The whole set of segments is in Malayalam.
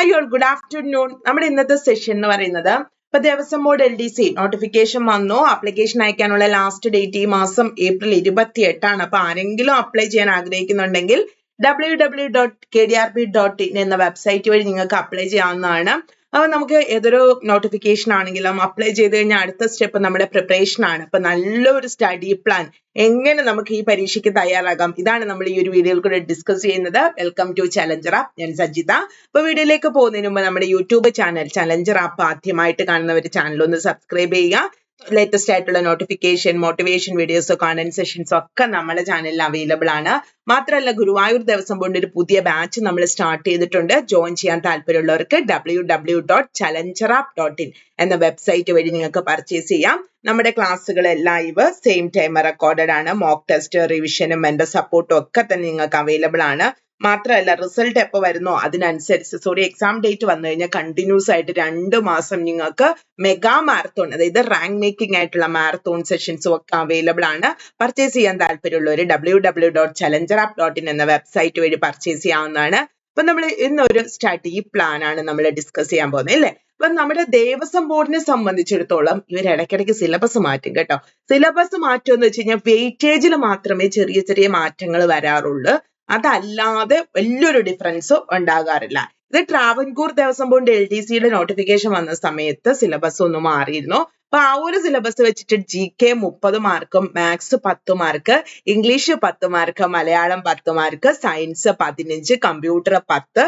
ഹായ് ഓൾ ഗുഡ് ആഫ്റ്റർനൂൺ നമ്മുടെ ഇന്നത്തെ സെഷൻ എന്ന് പറയുന്നത് ഇപ്പൊ Devaswom board L D C notification വന്നു. ആപ്ലിക്കേഷൻ അയക്കാനുള്ള ലാസ്റ്റ് ഡേറ്റ് ഈ മാസം ഏപ്രിൽ ഇരുപത്തി എട്ടാണ് അപ്പൊ ആരെങ്കിലും അപ്ലൈ ചെയ്യാൻ ആഗ്രഹിക്കുന്നുണ്ടെങ്കിൽ W W dot K D R P dot in എന്ന വെബ്സൈറ്റ് വഴി നിങ്ങൾക്ക് അപ്ലൈ ചെയ്യാവുന്നതാണ്. അപ്പൊ നമുക്ക് ഏതൊരു നോട്ടിഫിക്കേഷൻ ആണെങ്കിലും അപ്ലൈ ചെയ്ത് കഴിഞ്ഞാൽ അടുത്ത സ്റ്റെപ്പ് നമ്മുടെ പ്രിപ്പറേഷൻ ആണ്. അപ്പൊ നല്ലൊരു സ്റ്റഡി പ്ലാൻ എങ്ങനെ നമുക്ക് ഈ പരീക്ഷയ്ക്ക് തയ്യാറാകാം? ഇതാണ് നമ്മൾ ഈ ഒരു വീഡിയോയിൽ കൂടെ ഡിസ്കസ് ചെയ്യുന്നത്. വെൽക്കം ടു ചലഞ്ചർ ആപ്പ് ഞാൻ സജിത. അപ്പൊ വീഡിയോയിലേക്ക് പോകുന്നതിന് മുമ്പ് നമ്മുടെ യൂട്യൂബ് ചാനൽ ചലഞ്ചർ ആപ്പ് ആദ്യമായിട്ട് കാണുന്നവർ ചാനൽ ഒന്ന് സബ്സ്ക്രൈബ് ചെയ്യുക. ലേറ്റസ്റ്റ് ആയിട്ടുള്ള നോട്ടിഫിക്കേഷൻ മോട്ടിവേഷൻ വീഡിയോസോ കണ്ടന്റ് സെഷൻസോ ഒക്കെ നമ്മുടെ ചാനലിൽ അവൈലബിൾ ആണ്. മാത്രമല്ല ഗുരുവായൂർ ദിവസം കൊണ്ട് ഒരു പുതിയ ബാച്ച് നമ്മൾ സ്റ്റാർട്ട് ചെയ്തിട്ടുണ്ട്. ജോയിൻ ചെയ്യാൻ താല്പര്യമുള്ളവർക്ക് W W dot challenger dot in എന്ന വെബ്സൈറ്റ് വഴി നിങ്ങൾക്ക് പർച്ചേസ് ചെയ്യാം. നമ്മുടെ ക്ലാസ്സുകൾ ലൈവ് സെയിം ടൈം റെക്കോർഡഡ് ആണ്. മോക്ക് ടെസ്റ്റ് റിവിഷനും മെന്റർ സപ്പോർട്ടും ഒക്കെ തന്നെ നിങ്ങൾക്ക് അവൈലബിൾ ആണ്. മാത്രമല്ല റിസൾട്ട് എപ്പോൾ വരുന്നോ അതിനനുസരിച്ച്. സോറി എക്സാം ഡേറ്റ് വന്നു കഴിഞ്ഞാൽ കണ്ടിന്യൂസ് ആയിട്ട് രണ്ട് മാസം നിങ്ങൾക്ക് മെഗാ മാരത്തോൺ അതായത് റാങ്ക് മേക്കിംഗ് ആയിട്ടുള്ള മാരത്തോൺ സെഷൻസും ഒക്കെ അവൈലബിൾ ആണ്. പർച്ചേസ് ചെയ്യാൻ താല്പര്യമുള്ളവർ W W dot challenger app dot in എന്ന വെബ്സൈറ്റ് വഴി പർച്ചേസ് ചെയ്യാവുന്നതാണ്. അപ്പൊ നമ്മൾ ഇന്നൊരു സ്റ്റഡി പ്ലാൻ ആണ് നമ്മൾ ഡിസ്കസ് ചെയ്യാൻ പോകുന്നത് അല്ലേ? അപ്പൊ നമ്മുടെ ദേവസ്വം ബോർഡിനെ സംബന്ധിച്ചിടത്തോളം ഇവർ ഇടയ്ക്കിടയ്ക്ക് സിലബസ് മാറ്റും കേട്ടോ. സിലബസ് മാറ്റം എന്ന് വെച്ച് കഴിഞ്ഞാൽ വെയിറ്റേജിൽ മാത്രമേ ചെറിയ ചെറിയ മാറ്റങ്ങൾ വരാറുള്ളൂ. അതല്ലാതെ വലിയൊരു ഡിഫറൻസ് ഉണ്ടാകാറില്ല. ഇത് Travancore Devaswom board L D സിയുടെ നോട്ടിഫിക്കേഷൻ വന്ന സമയത്ത് സിലബസ് ഒന്ന് മാറിയിരുന്നു. അപ്പൊ ആ ഒരു സിലബസ് വെച്ചിട്ട് ജി കെ മുപ്പത് മാർക്കും മാത്സ് പത്ത് മാർക്ക് ഇംഗ്ലീഷ് പത്ത് മാർക്ക് മലയാളം പത്ത് മാർക്ക് സയൻസ് പതിനഞ്ച് കമ്പ്യൂട്ടർ പത്ത്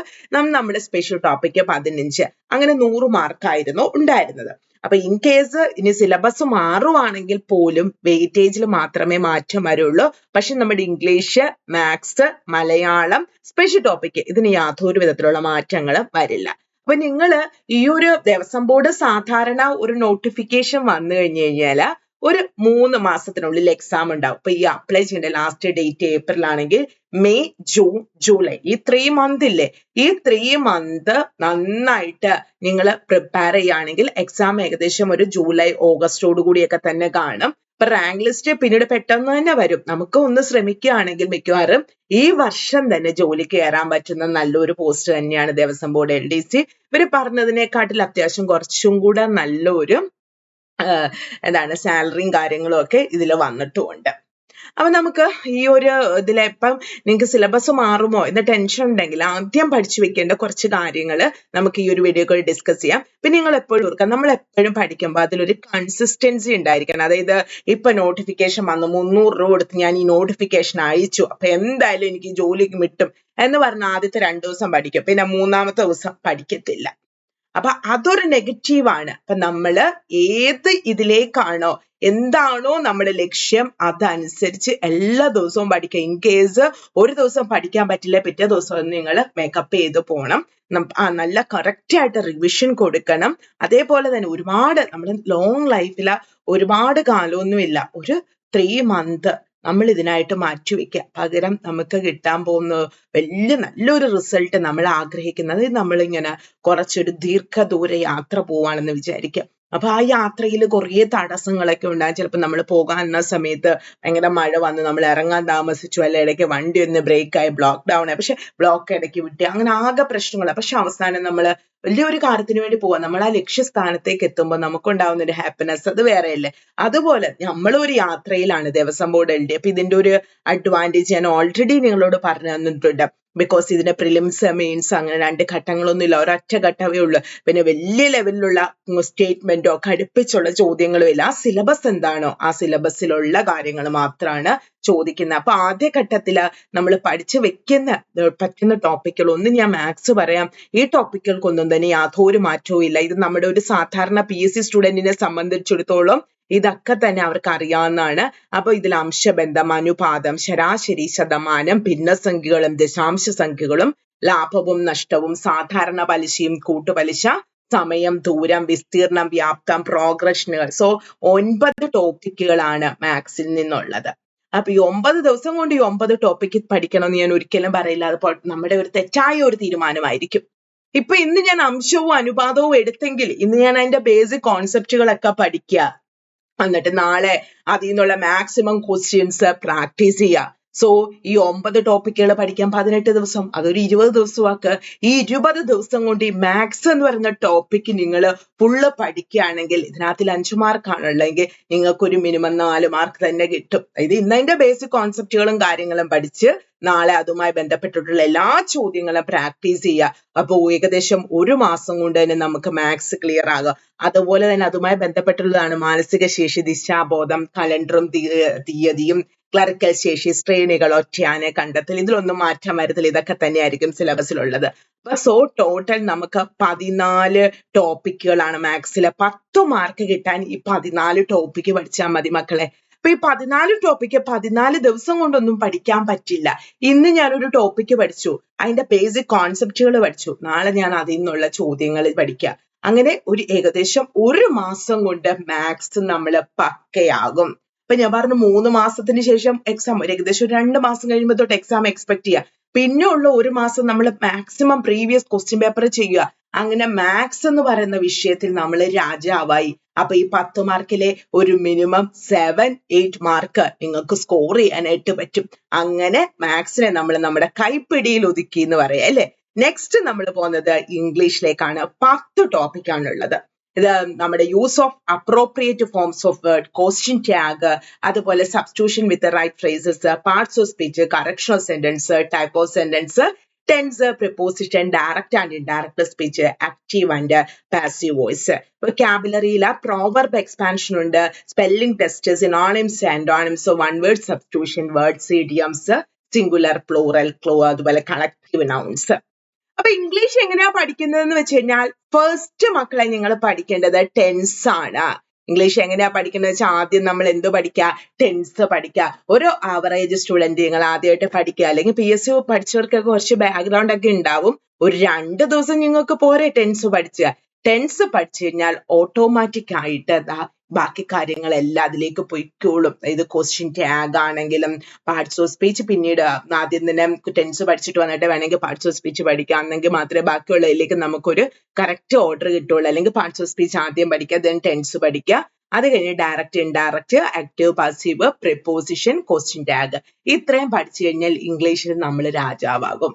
നമ്മുടെ സ്പെഷ്യൽ ടോപ്പിക് പതിനഞ്ച് അങ്ങനെ നൂറ് മാർക്കായിരുന്നു ഉണ്ടായിരുന്നത്. അപ്പൊ ഇൻ കേസ് ഇനി സിലബസ് മാറുവാണെങ്കിൽ പോലും വെയിറ്റേജിൽ മാത്രമേ മാറ്റം വരുള്ളൂ. പക്ഷെ നമ്മുടെ English maths Malayalam special topic ഇതിന് യാതൊരു വിധത്തിലുള്ള മാറ്റങ്ങൾ വരില്ല. അപ്പൊ നിങ്ങൾ ഈ ഒരു ദേവസ്വം ബോർഡ് സാധാരണ ഒരു നോട്ടിഫിക്കേഷൻ വന്നു കഴിഞ്ഞു കഴിഞ്ഞാൽ ഒരു മൂന്ന് മാസത്തിനുള്ളിൽ എക്സാം ഉണ്ടാവും. ഇപ്പൊ ഈ അപ്ലൈ ചെയ്യേണ്ട ലാസ്റ്റ് ഡേറ്റ് ഏപ്രിൽ ആണെങ്കിൽ മെയ് ജൂൺ ജൂലൈ. ഈ ത്രീ മന്ത് ഇല്ലേ? ഈ ത്രീ മന്ത് നന്നായിട്ട് നിങ്ങൾ പ്രിപ്പയർ ചെയ്യുകയാണെങ്കിൽ എക്സാം ഏകദേശം ഒരു ജൂലൈ ഓഗസ്റ്റോട് കൂടിയൊക്കെ തന്നെ കാണും. ഇപ്പൊ റാങ്ക് ലിസ്റ്റ് പിന്നീട് പെട്ടെന്ന് തന്നെ വരും. നമുക്ക് ഒന്ന് ശ്രമിക്കുകയാണെങ്കിൽ മിക്കവാറും ഈ വർഷം തന്നെ ജോലി കയറാൻ പറ്റുന്ന നല്ലൊരു പോസ്റ്റ് തന്നെയാണ് Devaswom board L D C ഇവർ പറഞ്ഞതിനെക്കാട്ടിൽ അത്യാവശ്യം കുറച്ചും കൂടെ നല്ലൊരു എന്താണ് സാലറിയും കാര്യങ്ങളും ഒക്കെ ഇതിൽ വന്നിട്ടുമുണ്ട്. അപ്പൊ നമുക്ക് ഈ ഒരു ഇതിലെ ഇപ്പം നിങ്ങൾക്ക് സിലബസ് മാറുമോ എന്ന ടെൻഷൻ ഉണ്ടെങ്കിൽ ആദ്യം പഠിച്ചു വെക്കേണ്ട കുറച്ച് കാര്യങ്ങൾ നമുക്ക് ഈ ഒരു വീഡിയോ കൂടി ഡിസ്കസ് ചെയ്യാം. പിന്നെ നിങ്ങൾ എപ്പോഴും ഓർക്കുക നമ്മൾ എപ്പോഴും പഠിക്കുമ്പോൾ അതിലൊരു കൺസിസ്റ്റൻസി ഉണ്ടായിരിക്കണം. അതായത് ഇപ്പൊ നോട്ടിഫിക്കേഷൻ വന്നു മുന്നൂറ് രൂപ കൊടുത്ത് ഞാൻ ഈ നോട്ടിഫിക്കേഷൻ അയച്ചു. അപ്പൊ എന്തായാലും എനിക്ക് ജോലിക്ക് കിട്ടും എന്ന് പറഞ്ഞ ആദ്യത്തെ രണ്ടു ദിവസം പഠിക്കും. പിന്നെ മൂന്നാമത്തെ ദിവസം പഠിക്കത്തില്ല. അപ്പൊ അതൊരു നെഗറ്റീവാണ് അപ്പൊ നമ്മൾ ഏത് ഇതിലേക്കാണോ എന്താണോ നമ്മുടെ ലക്ഷ്യം അതനുസരിച്ച് എല്ലാ ദിവസവും പഠിക്കുക. ഇൻ കേസ് ഒരു ദിവസം പഠിക്കാൻ പറ്റില്ല പിറ്റേ ദിവസം നിങ്ങൾ മേക്കപ്പ് ചെയ്ത് പോകണം ആ നല്ല കറക്റ്റ് ആയിട്ട് റിവിഷൻ കൊടുക്കണം. അതേപോലെ തന്നെ ഒരുപാട് നമ്മുടെ ലോങ് ലൈഫിൽ ഒരുപാട് കാലമൊന്നുമില്ല. ഒരു ത്രീ മന്ത് നമ്മൾ ഇതിനായിട്ട് മാറ്റിവെക്കുക പകരം നമുക്ക് കിട്ടാൻ പോകുന്ന വലിയ നല്ലൊരു റിസൾട്ട് നമ്മൾ ആഗ്രഹിക്കുന്നത് നമ്മളിങ്ങനെ കുറച്ചൊരു ദീർഘദൂര യാത്ര പോവാണെന്ന് വിചാരിക്കുക അപ്പൊ ആ യാത്രയിൽ കുറേ തടസ്സങ്ങളൊക്കെ ഉണ്ടാകും ചിലപ്പോൾ നമ്മൾ പോകാൻ സമയത്ത് ഭയങ്കര മഴ വന്ന് നമ്മൾ ഇറങ്ങാൻ താമസിച്ചു അല്ലെ ഇടയ്ക്ക് വണ്ടി ഒന്ന് ബ്രേക്ക് ആയി ബ്ലോക്ക് ഡൗൺ ആയി. പക്ഷെ ബ്ലോക്ക് ഇടയ്ക്ക് വിട്ടി അങ്ങനെ ആകെ പ്രശ്നങ്ങളാണ് പക്ഷെ അവസാനം നമ്മൾ വലിയൊരു കാര്യത്തിന് വേണ്ടി പോവാം. നമ്മൾ ആ ലക്ഷ്യസ്ഥാനത്തേക്ക് എത്തുമ്പോൾ നമുക്കുണ്ടാവുന്ന ഒരു ഹാപ്പിനെസ് അത് വേറെയല്ലേ? അതുപോലെ നമ്മൾ ഒരു യാത്രയിലാണ് ദേവസ്വം ബോർഡ് എൽ ഡി അപ്പൊ ഇതിന്റെ ഒരു അഡ്വാന്റേജ് ഞാൻ ഓൾറെഡി നിങ്ങളോട് പറഞ്ഞു തന്നിട്ടുണ്ട് ബിക്കോസ് ഇതിന്റെ പ്രിലിംസ് മെയിൻസ് അങ്ങനെ രണ്ട് ഘട്ടങ്ങളൊന്നും ഇല്ല ഒരൊറ്റ ഘട്ടമേ ഉള്ളൂ. പിന്നെ വലിയ ലെവലിലുള്ള സ്റ്റേറ്റ്മെന്റോ കടുപ്പിച്ചുള്ള ചോദ്യങ്ങളും ഇല്ല. ആ സിലബസ് എന്താണോ? ആ സിലബസിലുള്ള കാര്യങ്ങൾ മാത്രമാണ് ചോദിക്കുന്നത്. അപ്പൊ ആദ്യ ഘട്ടത്തിൽ നമ്മൾ പഠിച്ചു വെക്കുന്ന പറ്റുന്ന ടോപ്പിക്കുകൾ ഒന്നും ഞാൻ മാത്സ് പറയാം. ഈ ടോപ്പിക്കുകൾക്കൊന്നും തന്നെ യാതൊരു മാറ്റവും ഇല്ല. ഇത് നമ്മുടെ ഒരു സാധാരണ പി എസ് സി സ്റ്റുഡന്റിനെ സംബന്ധിച്ചിടത്തോളം ഇതൊക്കെ തന്നെ അവർക്ക് അറിയാവുന്നതാണ് അപ്പൊ ഇതിൽ അംശബന്ധം അനുപാതം ശരാശരി ശതമാനം ഭിന്നസംഖ്യകളും ദശാംശ സംഖ്യകളും ലാഭവും നഷ്ടവും സാധാരണ പലിശയും കൂട്ടുപലിശ സമയം ദൂരം വിസ്തീർണം വ്യാപ്തം പ്രോഗ്രഷനുകൾ. സോ ഒൻപത് ടോപ്പിക്കുകളാണ് മാത്സിൽ നിന്നുള്ളത്. അപ്പൊ ഈ ഒമ്പത് ദിവസം കൊണ്ട് ഈ ഒമ്പത് ടോപ്പിക്ക് പഠിക്കണമെന്ന് ഞാൻ ഒരിക്കലും പറയില്ല. അത് നമ്മുടെ ഒരു തെറ്റായ ഒരു തീരുമാനമായിരിക്കും. ഇപ്പൊ ഇന്ന് ഞാൻ അംശവും അനുപാതവും എടുത്തെങ്കിൽ ഇന്ന് ഞാൻ അതിന്റെ ബേസിക് കോൺസെപ്റ്റുകളൊക്കെ പഠിക്കുക. എന്നിട്ട് നാളെ അതിൽ നിന്നുള്ള മാക്സിമം ക്വസ്റ്റ്യൻസ് പ്രാക്ടീസ് ചെയ്യുക സോ ഈ ഒമ്പത് ടോപ്പിക്കുകൾ പഠിക്കാൻ പതിനെട്ട് ദിവസം അതൊരു ഇരുപത് ദിവസമാക്ക്. ഈ ഇരുപത് ദിവസം കൊണ്ട് ഈ മാത്സ് എന്ന് പറയുന്ന ടോപ്പിക്ക് നിങ്ങൾ ഫുള്ള് പഠിക്കുകയാണെങ്കിൽ ഇതിനകത്തിൽ അഞ്ചു മാർക്കാണുള്ളെങ്കിൽ നിങ്ങൾക്ക് ഒരു മിനിമം നാല് മാർക്ക് തന്നെ കിട്ടും. അതായത് ഇന്നതിന്റെ ബേസിക് കോൺസെപ്റ്റുകളും കാര്യങ്ങളും പഠിച്ച് നാളെ അതുമായി ബന്ധപ്പെട്ടിട്ടുള്ള എല്ലാ ചോദ്യങ്ങളും പ്രാക്ടീസ് ചെയ്യുക. അപ്പോൾ ഏകദേശം ഒരു മാസം കൊണ്ട് തന്നെ നമുക്ക് മാത്സ് ക്ലിയർ ആകുക അതുപോലെ തന്നെ അതുമായി ബന്ധപ്പെട്ടുള്ളതാണ് മാനസിക ശേഷി ദിശാബോധം കലണ്ടറും തീയതിയും ക്ലറിക്കൽ ശേഷി ശ്രേണികൾ ഒറ്റയാനെ കണ്ടെത്തൽ ഇതിലൊന്നും മാറ്റം വരുത്തില്ല ഇതൊക്കെ തന്നെയായിരിക്കും സിലബസിലുള്ളത്. അപ്പൊ സോ ടോട്ടൽ നമുക്ക് പതിനാല് ടോപ്പിക്കുകളാണ് മാത്സിലെ പത്ത് മാർക്ക് കിട്ടാൻ ഈ പതിനാല് ടോപ്പിക്ക് പഠിച്ചാൽ മതി മക്കളെ. അപ്പൊ ഈ പതിനാല് ടോപ്പിക്ക് പതിനാല് ദിവസം കൊണ്ടൊന്നും പഠിക്കാൻ പറ്റില്ല. ഇന്ന് ഞാനൊരു ടോപ്പിക്ക് പഠിച്ചു. അതിന്റെ ബേസിക് കോൺസെപ്റ്റുകൾ പഠിച്ചു. നാളെ ഞാൻ അതിൽ നിന്നുള്ള ചോദ്യങ്ങൾ പഠിക്കുക അങ്ങനെ ഒരു ഏകദേശം ഒരു മാസം കൊണ്ട് മാത്സ് നമ്മൾ പക്കയാകും. ഇപ്പൊ ഞാൻ പറഞ്ഞു മൂന്ന് മാസത്തിന് ശേഷം എക്സാം ഒരു ഏകദേശം രണ്ട് മാസം കഴിയുമ്പോൾ തൊട്ട് എക്സാം എക്സ്പെക്ട് ചെയ്യുക പിന്നെ ഉള്ള ഒരു മാസം നമ്മൾ മാക്സിമം പ്രീവിയസ് ക്വസ്റ്റ്യൻ പേപ്പർ ചെയ്യുക. അങ്ങനെ മാത്സ് എന്ന് പറയുന്ന വിഷയത്തിൽ നമ്മൾ രാജാവായി. അപ്പൊ ഈ പത്ത് മാർക്കിലെ ഒരു മിനിമം സെവൻ എയ്റ്റ് മാർക്ക് നിങ്ങൾക്ക് സ്കോർ ചെയ്യാനായിട്ട് പറ്റും. അങ്ങനെ മാത്സിനെ നമ്മൾ നമ്മുടെ കൈപ്പിടിയിൽ ഒതുക്കി എന്ന് പറയാം അല്ലെ? നെക്സ്റ്റ് നമ്മൾ പോകുന്നത് ഇംഗ്ലീഷിലേക്കാണ് പത്ത് ടോപ്പിക് ആണുള്ളത്. നമ്മുടെ use of appropriate forms of word question tag അതുപോലെ substitution with right phrases parts of speech correction of sentence type of sentence tense preposition direct and indirect speech active and passive voice വൊക്കാബുലറിയിൽ proverb expansion ഉണ്ട്. Spelling test synonyms antonyms one word substitution words idioms singular plural ക്ലോ അതുപോലെ കളക്റ്റീവ് നൗൺസ് അപ്പൊ ഇംഗ്ലീഷ് എങ്ങനെയാ പഠിക്കുന്നതെന്ന് വെച്ച് കഴിഞ്ഞാൽ ഫസ്റ്റ് മക്കളെ നിങ്ങൾ പഠിക്കേണ്ടത് ടെൻസ് ആണ്. ഇംഗ്ലീഷ് എങ്ങനെയാ പഠിക്കുന്നത് വെച്ചാൽ ആദ്യം നമ്മൾ എന്ത് പഠിക്കുക ടെൻസ് പഠിക്കുക ഒരു ആവറേജ് സ്റ്റുഡന്റ് നിങ്ങൾ ആദ്യമായിട്ട് പഠിക്കുക അല്ലെങ്കിൽ സി പഠിച്ചവർക്കൊക്കെ കുറച്ച് ബാക്ക്ഗ്രൗണ്ട് ഒക്കെ ഉണ്ടാവും. ഒരു രണ്ട് ദിവസം നിങ്ങൾക്ക് പോരെ ടെൻസ് പഠിച്ച. ടെൻസ് പഠിച്ചു കഴിഞ്ഞാൽ ഓട്ടോമാറ്റിക് ആയിട്ട് ദാ ബാക്കി കാര്യങ്ങളെല്ലാം അതിലേക്ക് പൊയ്ക്കോളും. ഇത് ക്വസ്റ്റ്യൻ ടാഗ് ആണെങ്കിലും പാർട്സ് ഓഫ് സ്പീച്ച് പിന്നീട് ആദ്യം തന്നെ ടെൻസ് പഠിച്ചിട്ട് വന്നിട്ട് വേണമെങ്കിൽ പാർട്സ് ഓഫ് സ്പീച്ച് പഠിക്കാമെന്നെങ്കിൽ മാത്രമേ ബാക്കിയുള്ളതിലേക്ക് നമുക്കൊരു കറക്റ്റ് ഓർഡർ കിട്ടുള്ളൂ. അല്ലെങ്കിൽ പാർട്സ് ഓഫ് സ്പീച്ച് ആദ്യം പഠിക്കുക ദെൻ ടെൻസ് പഠിക്കുക. അത് കഴിഞ്ഞ് direct indirect active passive preposition question tag ഇത്രയും പഠിച്ചു കഴിഞ്ഞാൽ ഇംഗ്ലീഷിൽ നമ്മൾ രാജാവാകും.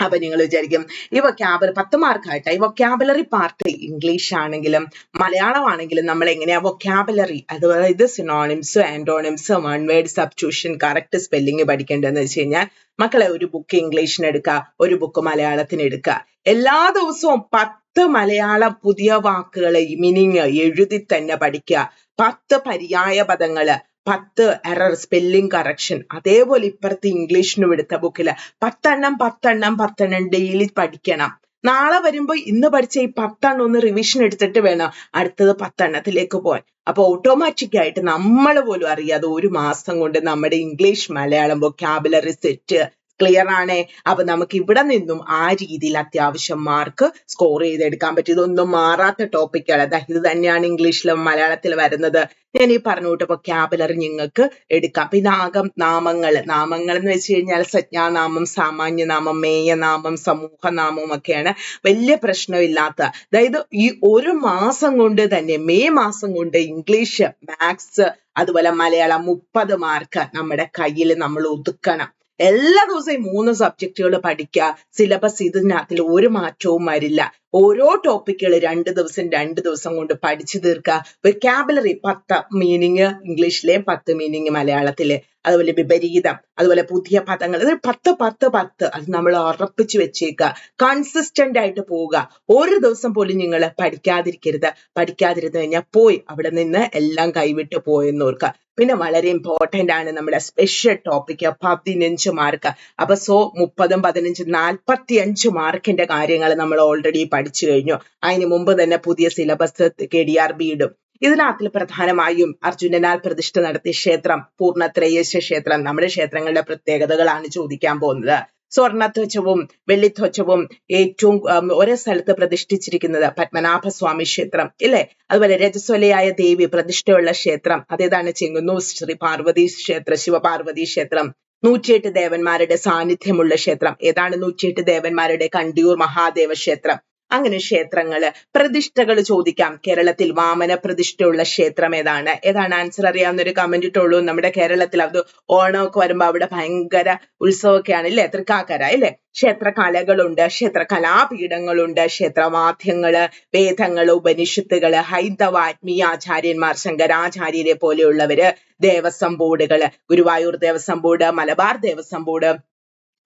അപ്പൊ നിങ്ങൾ വിചാരിക്കും ഈ വൊക്കാബുലറി പത്ത് മാർക്കായിട്ട് ഈ വൊക്കാബുലറി പാർട്ട് ഇംഗ്ലീഷ് ആണെങ്കിലും മലയാളം ആണെങ്കിലും നമ്മൾ എങ്ങനെയാ വൊക്കാബുലറി അതായത് synonyms antonyms one word substitution correct spelling പഠിക്കേണ്ടതെന്ന് വെച്ച് കഴിഞ്ഞാൽ മക്കളെ ഒരു ബുക്ക് ഇംഗ്ലീഷിന് എടുക്കുക ഒരു ബുക്ക് മലയാളത്തിന് എടുക്കുക എല്ലാ ദിവസവും പത്ത് മലയാള പുതിയ വാക്കുകളെ മീനിങ് എഴുതി തന്നെ പഠിക്കുക പത്ത് പര്യായ പദങ്ങൾ. പത്ത് എറർ സ്പെല്ലിംഗ് കറക്ഷൻ അതേപോലെ ഇപ്പുറത്ത് ഇംഗ്ലീഷിനും എടുത്ത ബുക്കിൽ പത്തെണ്ണം പത്തെണ്ണം പത്തെണ്ണം ഡെയിലി പഠിക്കണം. നാളെ വരുമ്പോ ഇന്ന് പഠിച്ച ഈ പത്തെണ്ണം ഒന്ന് റിവിഷൻ എടുത്തിട്ട് വേണം അടുത്തത് പത്തെണ്ണത്തിലേക്ക് പോകാൻ അപ്പൊ ഓട്ടോമാറ്റിക് ആയിട്ട് നമ്മൾ പോലും അറിയാതെ ഒരു മാസം കൊണ്ട് നമ്മുടെ English Malayalam vocabulary set clear ആണേ. അപ്പൊ നമുക്ക് ഇവിടെ നിന്നും ആ രീതിയിൽ അത്യാവശ്യം മാർക്ക് സ്കോർ ചെയ്തെടുക്കാൻ പറ്റും ഇതൊന്നും മാറാത്ത ടോപ്പിക്കുകൾ ദാ ഇത് തന്നെയാണ് ഇംഗ്ലീഷിലും മലയാളത്തിലും വരുന്നത്. ഞാൻ ഈ പറഞ്ഞ കൂട്ട് vocabulary നിങ്ങൾക്ക് എടുക്കാം. പിന്നെ ആകം നാമങ്ങൾ. നാമങ്ങൾ എന്ന് വെച്ച് കഴിഞ്ഞാൽ സംജ്ഞാനാമം സാമാന്യനാമം മേയനാമം സമൂഹനാമം ഒക്കെയാണ്. വലിയ പ്രശ്നമില്ലാത്ത. അതായത് ഈ ഒരു മാസം കൊണ്ട് തന്നെ മെയ് മാസം കൊണ്ട് ഇംഗ്ലീഷ് മാത്സ് അതുപോലെ മലയാളം മുപ്പത് മാർക്ക് നമ്മുടെ കയ്യിൽ നമ്മൾ ഒതുക്കണം. എല്ലാ ദിവസവും ഈ മൂന്ന് സബ്ജക്റ്റുകൾ പഠിക്കുക സിലബസ് ഇതിനകത്തിൽ ഒരു മാറ്റവും വരില്ല. ഓരോ ടോപ്പിക്കുകൾ രണ്ട് ദിവസം രണ്ട് ദിവസം കൊണ്ട് പഠിച്ചു തീർക്കുക വെക്കാബുലറി പത്ത് മീനിങ് ഇംഗ്ലീഷിലെ പത്ത് മീനിങ് മലയാളത്തിലെ. അതുപോലെ വിപരീതം അതുപോലെ പുതിയ പദങ്ങൾ. അത് പത്ത് പത്ത് പത്ത്. അത് നമ്മൾ ഉറപ്പിച്ചു വെച്ചേക്കുക കൺസിസ്റ്റന്റ് ആയിട്ട് പോവുക. ഒരു ദിവസം പോലും നിങ്ങൾ പഠിക്കാതിരിക്കരുത്. പഠിക്കാതിരുന്നു കഴിഞ്ഞാൽ പോയി. അവിടെ നിന്ന് എല്ലാം കൈവിട്ട് പോയെന്ന് ഓർക്കുക പിന്നെ വളരെ ഇമ്പോർട്ടന്റ് ആണ് നമ്മുടെ സ്പെഷ്യൽ ടോപ്പിക്ക് പതിനഞ്ച് മാർക്ക് അപ്പൊ സോ മുപ്പതും പതിനഞ്ചും നാൽപ്പത്തി അഞ്ച് മാർക്കിന്റെ കാര്യങ്ങൾ നമ്മൾ ഓൾറെഡി പഠിച്ചു കഴിഞ്ഞു. അതിന് മുമ്പ് തന്നെ പുതിയ syllabus K D R B ഇടും ഇതിനകത്തിൽ പ്രധാനമായും അർജുനനാൽ പ്രതിഷ്ഠ നടത്തിയ ക്ഷേത്രം പൂർണത്രയേശ ക്ഷേത്രം നമ്മുടെ ക്ഷേത്രങ്ങളുടെ പ്രത്യേകതകളാണ് ചോദിക്കാൻ പോകുന്നത്. സ്വർണധ്വജവും വെള്ളിധ്വജവും ഏറ്റവും ഒരേ സ്ഥലത്ത് പ്രതിഷ്ഠിച്ചിരിക്കുന്നത് പത്മനാഭസ്വാമി ക്ഷേത്രം ഇല്ലേ? അതുപോലെ രജസ്വലയായ ദേവി പ്രതിഷ്ഠയുള്ള ക്ഷേത്രം അതേതാണ് ചെങ്ങുന്നൂർ ശ്രീ പാർവതി ക്ഷേത്ര ശിവപാർവതി ക്ഷേത്രം നൂറ്റിയെട്ട് ദേവന്മാരുടെ സാന്നിധ്യമുള്ള ക്ഷേത്രം ഏതാണ് നൂറ്റിയെട്ട് ദേവന്മാരുടെ കണ്ടിയൂർ മഹാദേവ ക്ഷേത്രം? അങ്ങനെ ക്ഷേത്രങ്ങൾ പ്രതിഷ്ഠകൾ ചോദിക്കാം. കേരളത്തിൽ വാമന പ്രതിഷ്ഠയുള്ള ക്ഷേത്രം ഏതാണ്? ഏതാണ് ആൻസർ അറിയാവുന്ന ഒരു കമന്റ് ഇട്ടുള്ളൂ നമ്മുടെ കേരളത്തിൽ അത് ഓണമൊക്കെ വരുമ്പോ അവിടെ ഭയങ്കര ഉത്സവമൊക്കെയാണ് ഇല്ലേ തൃക്കാക്കര ഇല്ലേ ക്ഷേത്ര കലകളുണ്ട് ക്ഷേത്ര കലാപീഠങ്ങളുണ്ട് ക്ഷേത്രവാദ്യങ്ങൾ വേദങ്ങൾ ഉപനിഷത്തുകൾ ഹൈന്ദവ ആത്മീയ ആചാര്യന്മാർ ശങ്കരാചാര്യരെ പോലെയുള്ളവര് ദേവസ്വം ബോർഡുകൾ ഗുരുവായൂർ ദേവസ്വം ബോർഡ് മലബാർ ദേവസ്വം ബോർഡ്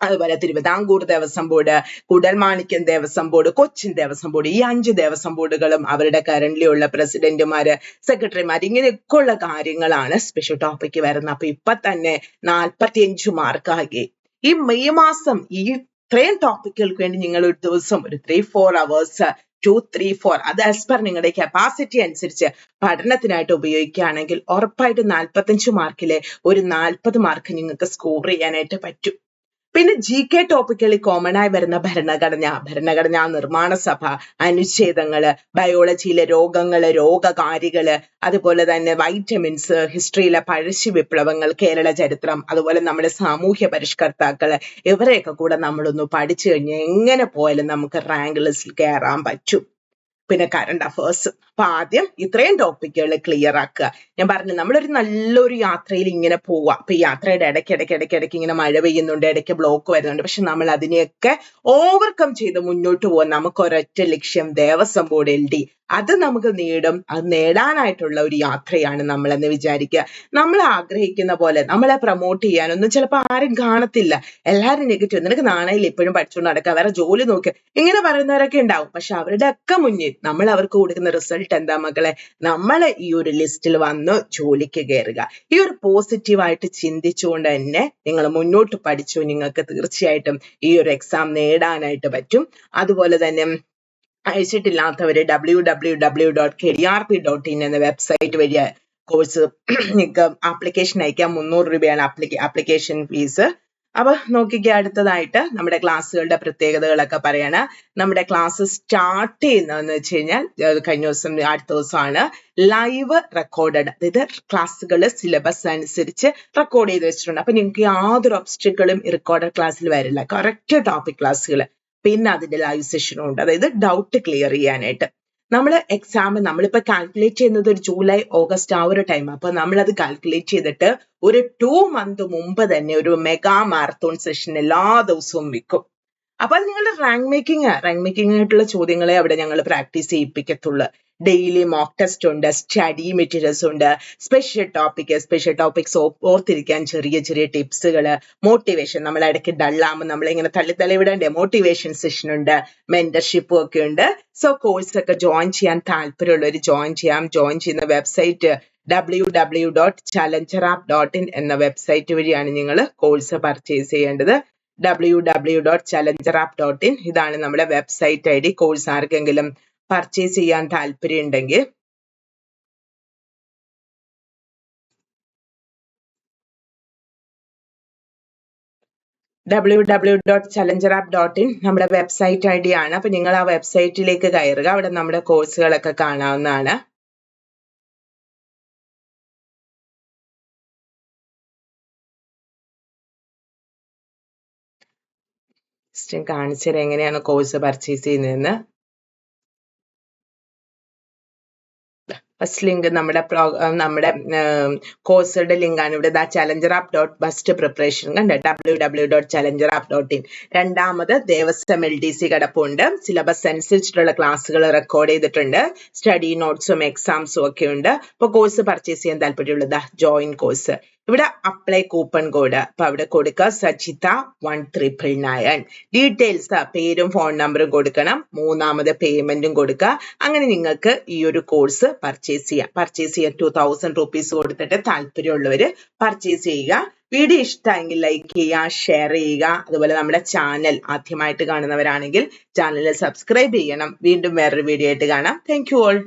അതുപോലെ Thiruvithamkoor Devaswom board Koodalmanikyam Devaswom board Cochin Devaswom board ഈ അഞ്ച് ദേവസ്വം ബോർഡുകളും അവരുടെ കറന്റ്ലി ഉള്ള പ്രസിഡന്റുമാര് സെക്രട്ടറിമാർ ഇങ്ങനെയൊക്കെ ഉള്ള കാര്യങ്ങളാണ് സ്പെഷ്യൽ ടോപ്പിക്ക് വരുന്നത്. അപ്പൊ ഇപ്പൊ തന്നെ നാൽപ്പത്തിയഞ്ചു മാർക്കാകെ ഈ മെയ് മാസം ഈ ഇത്രയും ടോപ്പിക്കുകൾക്ക് വേണ്ടി നിങ്ങൾ ഒരു ദിവസം ഒരു three four hours two three four അത് ആസ് പെർ നിങ്ങളുടെ കപ്പാസിറ്റി അനുസരിച്ച് പഠനത്തിനായിട്ട് ഉപയോഗിക്കുകയാണെങ്കിൽ ഉറപ്പായിട്ടും നാൽപ്പത്തഞ്ച് മാർക്കിലെ ഒരു നാൽപ്പത് മാർക്ക് നിങ്ങൾക്ക് സ്കോർ ചെയ്യാനായിട്ട് പറ്റും. പിന്നെ ജി കെ ടോപ്പിക്കുകളിൽ കോമൺ ആയി വരുന്ന ഭരണഘടന. ഭരണഘടന നിർമ്മാണ സഭ അനുച്ഛേദങ്ങൾ ബയോളജിയിലെ രോഗങ്ങൾ രോഗകാരികൾ അതുപോലെ തന്നെ വൈറ്റമിൻസ് ഹിസ്റ്ററിയിലെ പഴശ്ശി വിപ്ലവങ്ങൾ കേരള ചരിത്രം അതുപോലെ നമ്മുടെ സാമൂഹ്യ പരിഷ്കർത്താക്കൾ ഇവരെയൊക്കെ കൂടെ നമ്മളൊന്ന് പഠിച്ചു കഴിഞ്ഞാൽ എങ്ങനെ പോയാലും നമുക്ക് റാങ്ക് ലിസ്റ്റിൽ കയറാൻ പറ്റും. പിന്നെ കറണ്ട് അഫേഴ്സ് അപ്പൊ ആദ്യം ഇത്രയും ടോപ്പിക്കുകൾ ക്ലിയർ ആക്കുക. ഞാൻ പറഞ്ഞു നമ്മളൊരു നല്ലൊരു യാത്രയിൽ ഇങ്ങനെ പോവാം. അപ്പൊ ഈ യാത്രയുടെ ഇടയ്ക്ക് ഇടയ്ക്ക് ഇടയ്ക്ക് ഇടയ്ക്ക് ഇങ്ങനെ മഴ പെയ്യുന്നുണ്ട് ഇടയ്ക്ക് ബ്ലോക്ക് വരുന്നുണ്ട്. പക്ഷെ നമ്മൾ അതിനെയൊക്കെ ഓവർകം ചെയ്ത് മുന്നോട്ട് പോകാൻ നമുക്ക് ഒരൊറ്റ ലക്ഷ്യം ദേവസ്വം ബോർഡ് എൽ ഡി അത് നമുക്ക് നേടും. അത് നേടാനായിട്ടുള്ള ഒരു യാത്രയാണ് നമ്മൾ എന്ന് വിചാരിക്കുക. നമ്മൾ ആഗ്രഹിക്കുന്ന പോലെ നമ്മളെ പ്രൊമോട്ട് ചെയ്യാനൊന്നും ചിലപ്പോൾ ആരും കാണത്തില്ല. എല്ലാവരും നെഗറ്റീവ് നിനക്ക് നാണയില്ല ഇപ്പോഴും പഠിച്ചുകൊണ്ട് നടക്കുക? വേറെ ജോലി നോക്കുക ഇങ്ങനെ പറയുന്നവരൊക്കെ ഉണ്ടാവും. പക്ഷെ അവരുടെ ഒക്കെ മുന്നിൽ നമ്മൾ അവർക്ക് കൊടുക്കുന്ന റിസൾട്ട് എന്താ മക്കളെ? നമ്മൾ ഈ ഒരു ലിസ്റ്റിൽ വന്ന് ജോലിക്ക് കയറുക ഈ ഒരു പോസിറ്റീവായിട്ട് ചിന്തിച്ചുകൊണ്ട് തന്നെ നിങ്ങൾ മുന്നോട്ട് പഠിച്ചു നിങ്ങൾക്ക് തീർച്ചയായിട്ടും ഈ ഒരു എക്സാം നേടാനായിട്ട് പറ്റും. അതുപോലെ തന്നെ അയച്ചിട്ടില്ലാത്തവര് W W W dot K D R P dot in എന്ന വെബ്സൈറ്റ് വഴി കോഴ്സ് നിങ്ങൾക്ക് ആപ്ലിക്കേഷൻ അയക്കാം. മുന്നൂറ് രൂപയാണ് ആപ്ലിക്കേഷൻ ഫീസ് അപ്പൊ നോക്കിക്കുക അടുത്തതായിട്ട് നമ്മുടെ ക്ലാസ്സുകളുടെ പ്രത്യേകതകളൊക്കെ പറയാണ്. നമ്മുടെ ക്ലാസ് സ്റ്റാർട്ട് ചെയ്യുന്നതെന്ന് വെച്ച് കഴിഞ്ഞാൽ കഴിഞ്ഞ ദിവസം അടുത്ത ദിവസമാണ് ലൈവ് റെക്കോർഡഡ് അതായത് ക്ലാസ്സുകൾ സിലബസ് അനുസരിച്ച് റെക്കോർഡ് ചെയ്ത് വെച്ചിട്ടുണ്ട്. അപ്പൊ നിങ്ങൾക്ക് യാതൊരു ഒബ്സ്റ്റിക്കളും റെക്കോർഡഡ് ക്ലാസ്സിൽ വരില്ല. കറക്റ്റ് ടോപ്പിക് ക്ലാസ്സുകൾ പിന്നെ അതിന്റെ ലൈവ് സെഷനും ഉണ്ട്. അതായത് ഡൗട്ട് ക്ലിയർ ചെയ്യാനായിട്ട്. നമ്മൾ എക്സാം നമ്മളിപ്പോ കാൽക്കുലേറ്റ് ചെയ്യുന്നത് ഒരു ജൂലൈ ഓഗസ്റ്റ് ആ ഒരു ടൈം അപ്പൊ നമ്മൾ അത് കാൽക്കുലേറ്റ് ചെയ്തിട്ട് ഒരു ടു മന്ത് മുമ്പ് തന്നെ ഒരു മെഗാ മാരത്തോൺ സെഷൻ എല്ലാ ദിവസവും വിൽക്കും അപ്പൊ അത് നിങ്ങളുടെ റാങ്ക് മേക്കിംഗ് റാങ്ക് മേക്കിംഗ് ആയിട്ടുള്ള ചോദ്യങ്ങളെ അവിടെ ഞങ്ങൾ പ്രാക്ടീസ് ചെയ്യിപ്പിക്കത്തുള്ളൂ. ഡെയിലി മോക്ക് ടെസ്റ്റ് ഉണ്ട് സ്റ്റഡി മെറ്റീരിയൽസ് ഉണ്ട് സ്പെഷ്യൽ ടോപ്പിക് സ്പെഷ്യൽ ടോപ്പിക്സ് ഓർത്തിരിക്കാൻ ചെറിയ ചെറിയ ടിപ്സുകൾ മോട്ടിവേഷൻ നമ്മൾ ഇടയ്ക്ക് ഡള്ളാകുമ്പോൾ നമ്മളിങ്ങനെ തള്ളി തള്ളി വിടണ്ടേ മോട്ടിവേഷൻ സെഷൻ ഉണ്ട് മെന്റർഷിപ്പും ഒക്കെ ഉണ്ട്. സോ കോഴ്സ് ഒക്കെ ജോയിൻ ചെയ്യാൻ താല്പര്യമുള്ളവർ ജോയിൻ ചെയ്യാം. ജോയിൻ ചെയ്യുന്ന website W W dot challenger app dot in എന്ന വെബ്സൈറ്റ് വഴിയാണ് നിങ്ങൾ കോഴ്സ് പർച്ചേസ് ചെയ്യേണ്ടത്. W W dot challenger app dot in ഇതാണ് നമ്മുടെ വെബ്സൈറ്റ് ഐ ഡി. കോഴ്സ് ആർക്കെങ്കിലും പർച്ചേസ് ചെയ്യാൻ താല്പര്യമുണ്ടെങ്കിൽ W W dot challenger app dot in നമ്മുടെ വെബ്സൈറ്റ് ഐ ഡി ആണ്. അപ്പൊ നിങ്ങൾ ആ വെബ്സൈറ്റിലേക്ക് കയറുക. അവിടെ നമ്മുടെ കോഴ്സുകളൊക്കെ കാണാവുന്നതാണ്. കാണിച്ചു തരാം എങ്ങനെയാണ് കോഴ്സ് പർച്ചേസ് ചെയ്യുന്നതെന്ന്. ഫസ്റ്റ് ലിങ്ക് നമ്മുടെ നമ്മുടെ കോഴ്സുകളുടെ ലിങ്കാണ് ഇവിടെ ദാ challenger app dot best preparation കണ്ട് W W dot challenger app dot in രണ്ടാമത് ദേവസ്വം എൽ ഡി സി കിടപ്പുണ്ട്. സിലബസ് അനുസരിച്ചിട്ടുള്ള ക്ലാസ്സുകൾ റെക്കോർഡ് ചെയ്തിട്ടുണ്ട്. സ്റ്റഡി നോട്ട്സും എക്സാംസും ഒക്കെ ഉണ്ട്. അപ്പോൾ കോഴ്സ് പർച്ചേസ് ചെയ്യാൻ താല്പര്യമുള്ളത് ജോയിൻ കോഴ്സ് ഇവിടെ അപ്ലൈ കൂപ്പൺ കോഡ് അപ്പൊ അവിടെ കൊടുക്കുക Sajitha one triple nine details പേരും ഫോൺ നമ്പറും കൊടുക്കണം. മൂന്നാമത് പേയ്മെന്റും കൊടുക്കുക. അങ്ങനെ നിങ്ങൾക്ക് ഈ ഒരു കോഴ്സ് പർച്ചേസ് ചെയ്യാം. പർച്ചേസ് ചെയ്യാൻ ടു തൗസൻഡ് റുപ്പീസ് കൊടുത്തിട്ട് താല്പര്യമുള്ളവർ പർച്ചേസ് ചെയ്യുക. വീഡിയോ ഇഷ്ടമെങ്കിൽ ലൈക്ക് ചെയ്യുക ഷെയർ ചെയ്യുക. അതുപോലെ നമ്മുടെ ചാനൽ ആദ്യമായിട്ട് കാണുന്നവരാണെങ്കിൽ ചാനൽ സബ്സ്ക്രൈബ് ചെയ്യണം. വീണ്ടും വേറൊരു വീഡിയോ ആയിട്ട് കാണാം. Thank you all